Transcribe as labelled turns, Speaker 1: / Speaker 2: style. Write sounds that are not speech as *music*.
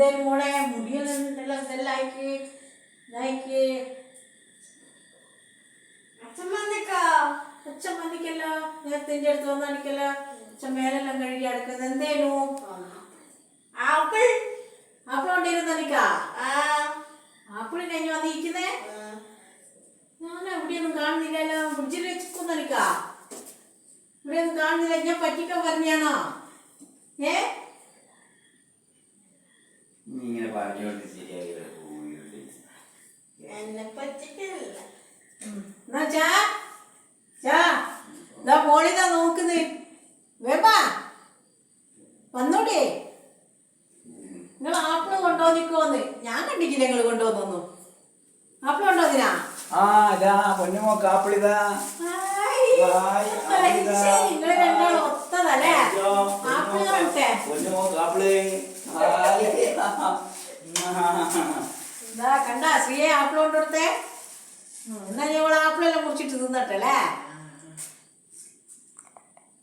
Speaker 1: എന്തേലും മോളെ മുടിയെല്ലാം ഇതെല്ലാം അയക്ക് ഇതായിക്ക്
Speaker 2: അച്ഛൻ വന്നിക്ക
Speaker 1: അച്ഛൻ വന്നിക്കല്ലോ നേരത്തെ എന്റെ അടുത്ത് വന്നാണിക്കല്ലോ അച്ഛൻ മേലെല്ലാം കഴുകി അടുക്കുന്നത്. എന്തേലും
Speaker 2: ആപ്പിൾ.
Speaker 1: ആപ്പിൾ കൊണ്ടിരുന്നനിക്കാ
Speaker 2: ആ.
Speaker 1: ആപ്പിളിനെ ഞാൻ വന്നിരിക്കുന്നേ? ഞാൻ എവിടെയൊന്നും കാണുന്നില്ലല്ലോ. ഫ്രിഡ്ജിൽ വെച്ചിരിക്കുന്നനിക്കാ ഇവിടെയൊന്നും കാണുന്നില്ല. ഞാൻ പറ്റിക്കാൻ പറഞ്ഞാണോ? ഏ
Speaker 3: നീ ഇങ്ങനെ പറഞ്ഞോണ്ട് ശരിയായി ഇവിടെ പോയിട്ട്
Speaker 2: എന്നെ പറ്റിക്കല്ല
Speaker 1: എന്നാ ചാ ചാ ഇതാ മോളിതാ നോക്കുന്നേ. വേപ്പാ വന്നോടേ നിങ്ങൾ ആപ്പിൾ കൊണ്ടുവന്നിക്കോന്ന് ഞാൻ കണ്ടിക്കില്ല നിങ്ങൾ കൊണ്ടുവന്നു ആപ്പിൾ കൊണ്ടുവന്നിനാ
Speaker 3: ആ ഇതാ പൊന്നുമോ കാപ്പിളിതാ ഹായ്, ആപ്പിളിതാ.
Speaker 1: നിങ്ങൾ രണ്ടാളും ഒത്തതല്ലേ? ആപ്പിൾ കാണട്ടെ.
Speaker 3: പൊന്നുമോ കാപ്പിൾ *laughs*
Speaker 1: ഇതാ കണ്ട ശ്രീയെ ആപ്പിൾ കൊണ്ടുകൊടുത്തേ? ഉം, എന്നാ ഞങ്ങൾ ആപ്പിളെല്ലാം മുറിച്ചിട്ട് തിന്നട്ടല്ലേ